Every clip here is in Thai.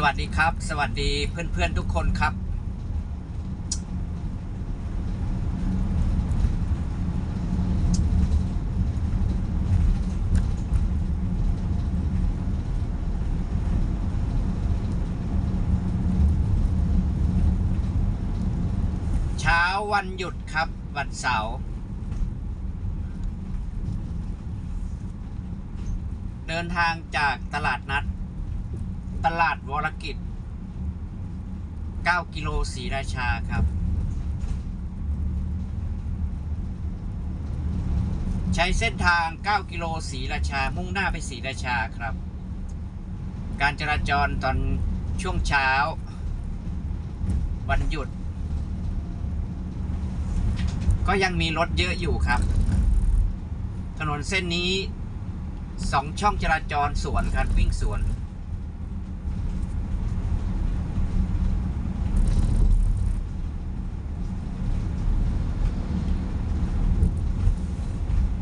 สวัสดีครับ สวัสดีเพื่อนๆทุกคนครับ เช้าวันหยุดครับ วันเสาร์เดินทางจากตลาดนัด ตลาดวรกิจ 9 กิโลศรีราชาครับ ใช้เส้นทาง 9 กิโลศรีราชา มุ่งหน้าไปศรีราชาครับ การจราจรตอนช่วงเช้า วันหยุด ก็ยังมีรถเยอะอยู่ครับ ถนนเส้นนี้สองช่องจราจรสวนครับวิ่งสวน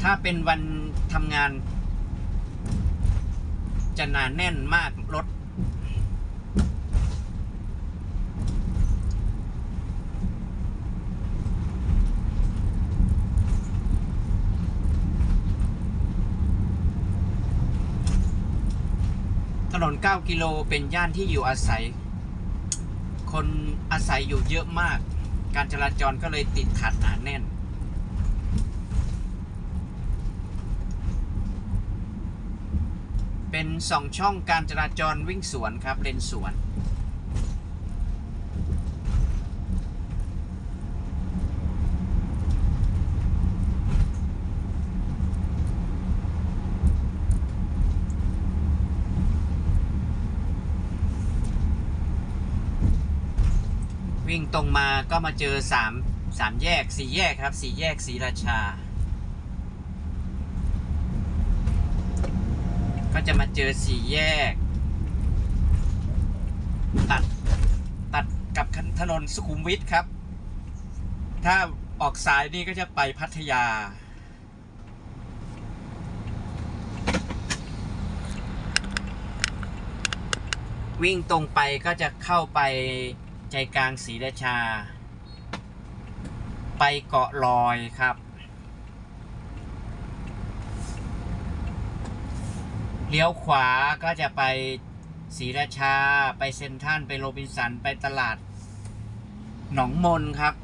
ถ้าเป็นวันทำงาน จะหนาแน่นมากรถถนน 9 กิโลเป็นย่านที่อยู่อาศัย คนอาศัยอยู่เยอะมาก การจราจรก็เลยติดขัดหนาแน่น เป็นสองช่องการจราจรวิ่งสวนครับเลนสวน วิ่งตรงมาก็มาเจอสามสามแยกสี่แยกครับสี่แยกศรีราชา ก็ จะมาเจอสี่แยก ตัดตัดกับถนนสุขุมวิทครับ ถ้าออกสายนี่ก็จะไปพัทยา วิ่งตรงไปก็จะเข้าไปใจกลางศรีราชา ไปเกาะลอยครับ เลี้ยวขวาก็จะไปศรีราชา ไปเซนทันไปโรบินสัน ไปตลาด หนองมนครับ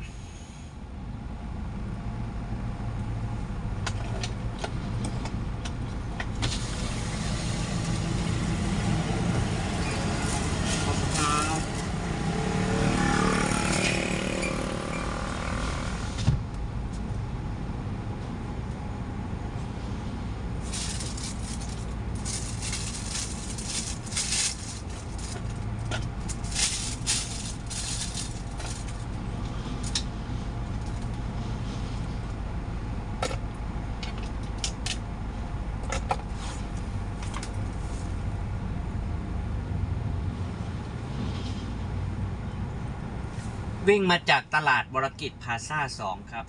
วิ่งมาจากตลาดบรกิจพาซาสองครับ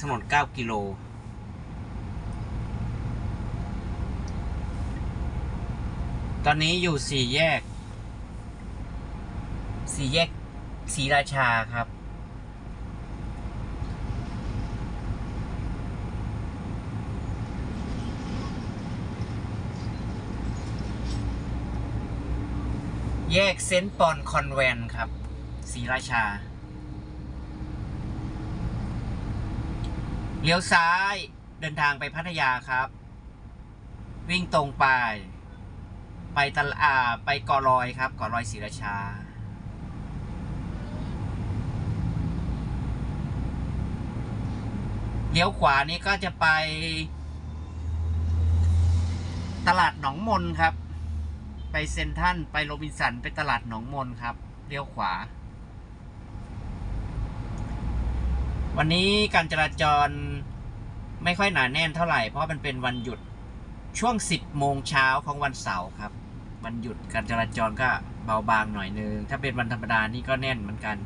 ถนน 9 กิโล ตอนนี้อยู่สี่แยก สี่แยกศรีราชาครับ แยกเซนต์ปอนคอนแวนครับศรีราชา เลี้ยวซ้ายเดินทางไปพัทยาครับ วิ่งตรงไป ไปตลาดไปเกาะลอยครับเกาะลอยศรีราชา เลี้ยวขวานี่ก็จะไป ตลาดหนองมนครับ ไปเซนทันไปโรบินสันไปตลาดหนองมนครับ เลี้ยวขวา วันนี้การจราจรไม่ค่อยหนาแน่นเท่าไหร่ เพราะมันเป็นวันหยุดช่วง 10 โมงเช้าของวันเสาร์ครับ วันหยุดการจราจรก็เบาบางหน่อยนึง ถ้าเป็นวันธรรมดานี่ก็แน่นเหมือนกัน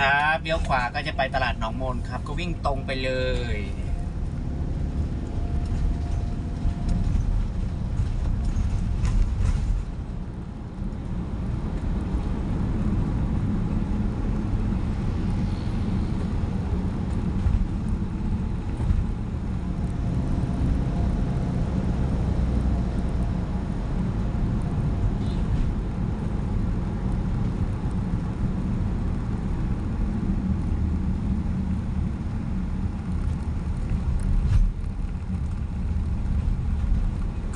ครับเลี้ยวขวาก็จะไปตลาดหนองมนครับ ก็วิ่งตรงไปเลย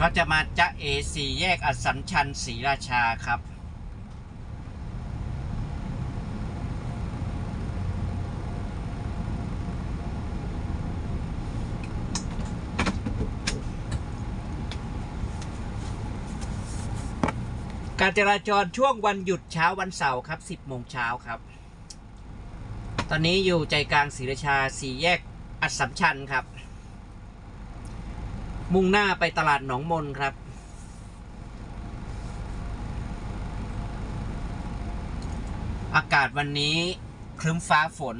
ก็จะมาจะเอสี่แยกอัสสัมชัญศรีราชาครับ การจราจรช่วงวันหยุดเช้าวันเสาร์ครับ 10โมงเช้าครับ ตอนนี้อยู่ใจกลางศรีราชาสี่แยกอัสสัมชัญครับ มุ่งหน้าไปตลาดหนองมนครับ อากาศวันนี้ครึ้มฟ้าฝน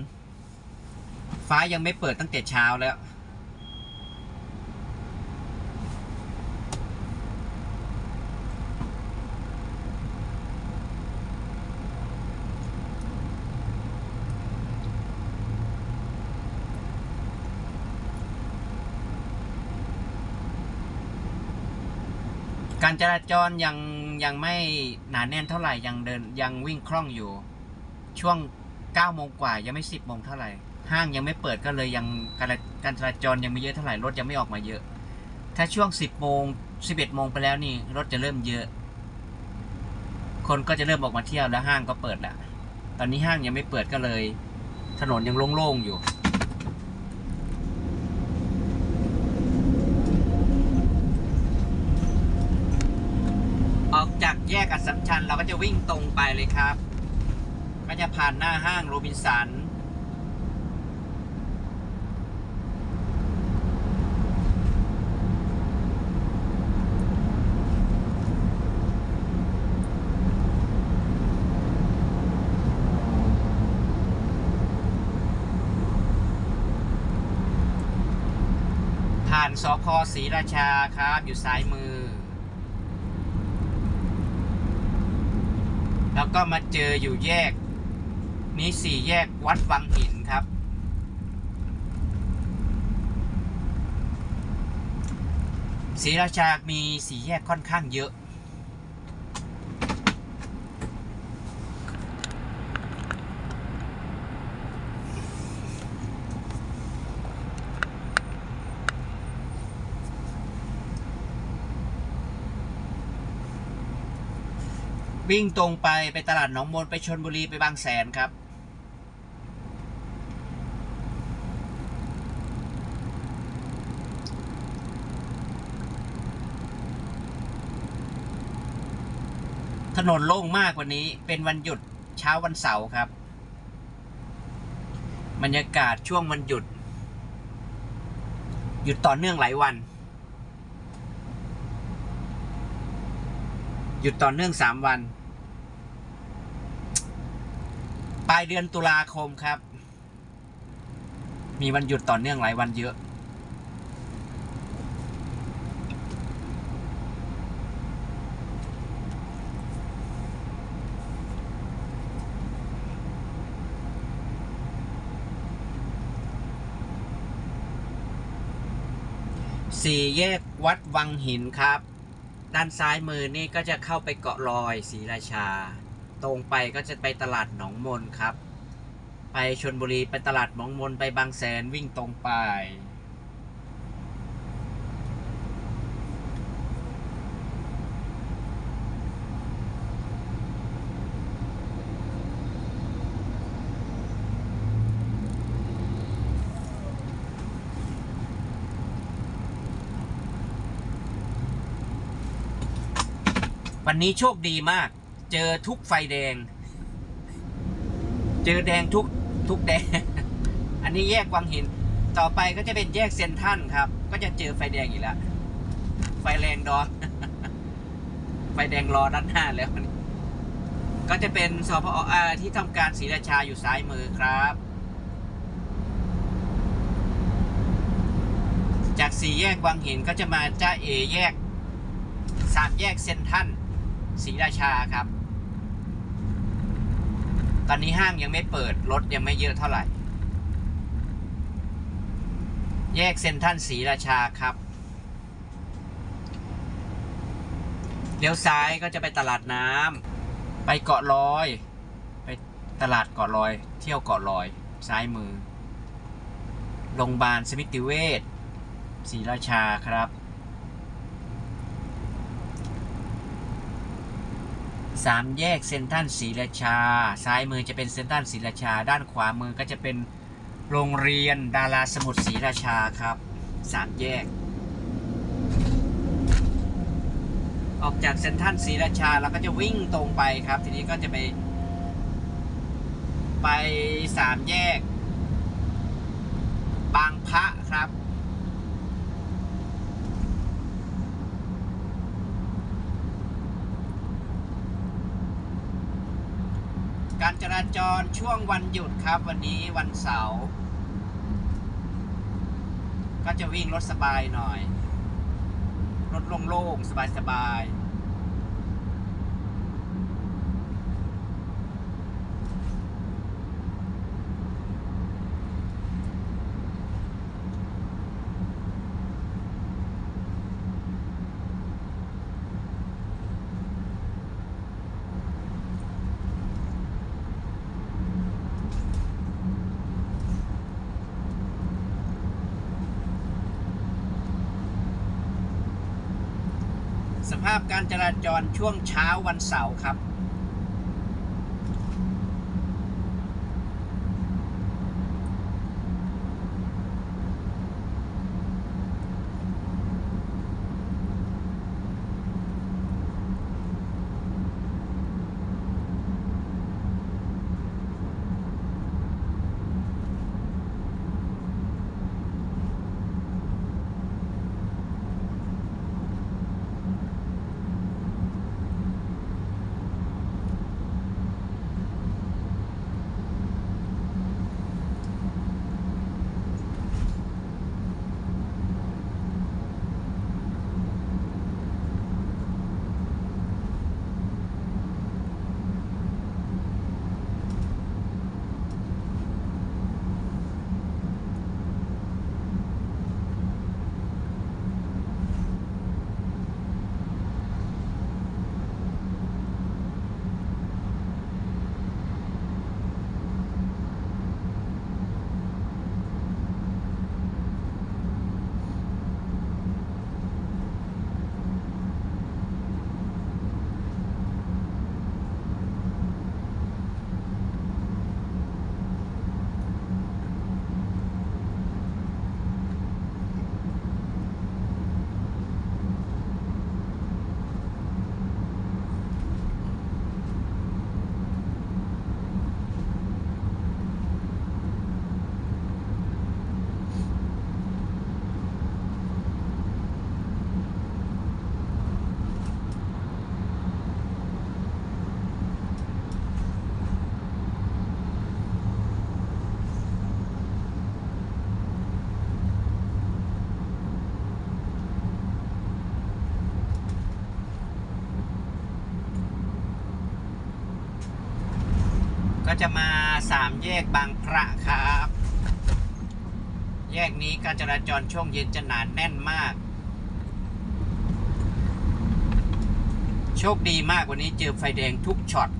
ฟ้ายังไม่เปิดตั้งแต่เช้าแล้ว การจราจรยังยังไม่หนาแน่นเท่าไหร่ยังเดินยังวิ่งคล่องอยู่ ช่วง9โมงกว่ายังไม่10โมงเท่าไหร่ ห้างยังไม่เปิดก็เลยยังการการจราจรยังไม่เยอะเท่าไหร่รถยังไม่ออกมาเยอะ ถ้าช่วง 10โมง11โมงไปแล้วนี่รถจะเริ่มเยอะ คนก็จะเริ่มออกมาเที่ยวแล้วห้างก็เปิดแล้วตอนนี้ห้างยังไม่เปิดก็เลย ถนนยังโล่งๆอยู่ ออกจากแยก อัสสัมชัญเราก็จะวิ่งตรงไปเลยครับ ก็จะผ่านหน้าห้างโรบินสันผ่านสพศรีราชาครับ อยู่ซ้ายมือ แล้วก็มาเจออยู่แยก นี้สี่แยกวัดวังหินครับ ศรีราชามีสี่แยกค่อนข้างเยอะ วิ่งตรงไปไปตลาดหนองมนไปชนบุรีไปบางแสนครับ ถนนโล่งมากกว่านี้เป็นวันหยุดเช้าวันเสาร์ครับ บรรยากาศช่วงวันหยุด หยุดต่อเนื่องหลายวัน หยุดต่อเนื่องสามวัน ปลายเดือนตุลาคมครับ มีวันหยุดต่อเนื่องหลายวันเยอะ สี่แยกวัดวังหินครับ ด้านซ้ายมือนี่ก็จะเข้าไปเกาะลอยศรีราชา ตรงไปก็จะไปตลาดหนองมนครับ ไปชนบุรีไปตลาดหนองมนไปบางแสนวิ่งตรงไป วันนี้โชคดีมาก เจอทุกไฟแดง เจอแดงทุกทุกแดง อันนี้แยกวังหิน ต่อไปก็จะเป็นแยกเซนทันครับ ก็จะเจอไฟแดงอีกแล้ว ไฟแรงดอนไฟแดงรอด้านหน้าแล้วก็จะเป็นสพอที่ทำการศรีราชาอยู่ซ้ายมือครับ จากสี่แยกวังหินก็จะมาจ้าเอแยกสามแยกเซนทัน ศรีราชาครับ ตอนนี้ห้างยังไม่เปิด รถยังไม่เยอะเท่าไหร่ แยกเซนทรันศรีราชาครับเลี้ยวซ้ายก็จะไปตลาดน้ำไปเกาะลอย ไปตลาดเกาะลอย เที่ยวเกาะลอย ซ้ายมือโรงพยาบาลสมิติเวชศรีราชาครับ สามแยกเซนทันศรีราชา ซ้ายมือจะเป็นเซนทันศรีราชา ด้านขวามือก็จะเป็นโรงเรียนดาราสมุทรศรีราชาครับสามแยก ออกจากเซนทันศรีราชาเราก็จะวิ่งตรงไปครับ ทีนี้ก็จะไป ไปสามแยก บางพระครับ การ จรช่วงวันหยุดครับ วันนี้วันเสาร์ก็จะวิ่งรถสบายหน่อย รถโล่งๆสบายๆ การจราจรช่วงเช้าวันเสาร์ครับ ก็จะมาสามแยกบางพระครับ แยกนี้การจราจรช่วงเย็นจะหนานแน่นมาก โชคดีมากวันนี้เจอไฟแดงทุกช็อต